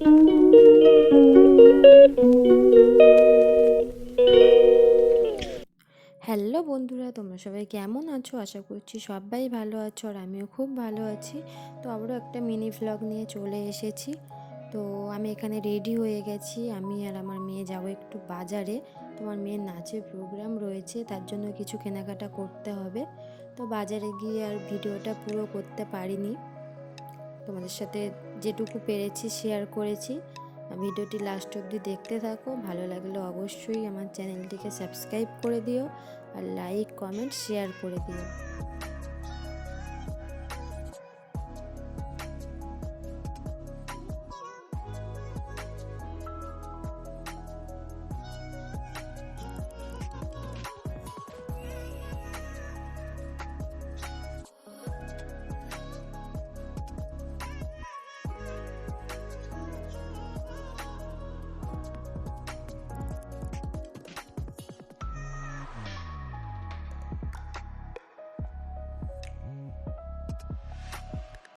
Hello বন্ধুরা, তোমরা সবাই কেমন আছো? আশা করছি সবাই ভালো আছো আর আমিও খুব ভালো আছি। তো আবারও একটা মিনি ভ্লগ নিয়ে চলে এসেছি। তো আমি এখানে রেডি হয়ে গেছি। আমি আর আমার মেয়ে যাব একটু বাজারে। তোমার মেয়ের নাচের প্রোগ্রাম রয়েছে, তার জন্য কিছু কেনাকাটা করতে হবে। তো বাজারে গিয়ে আর ভিডিওটা পুরো করতে পারিনি। তোমাদের সাথে যেটুকু পেরেছি শেয়ার করেছি। ভিডিওটি লাস্ট অবধি দেখতে থাকো। ভালো লাগলে অবশ্যই আমার চ্যানেলটিকে সাবস্ক্রাইব করে দিও। আর লাইক কমেন্ট শেয়ার করে দিও।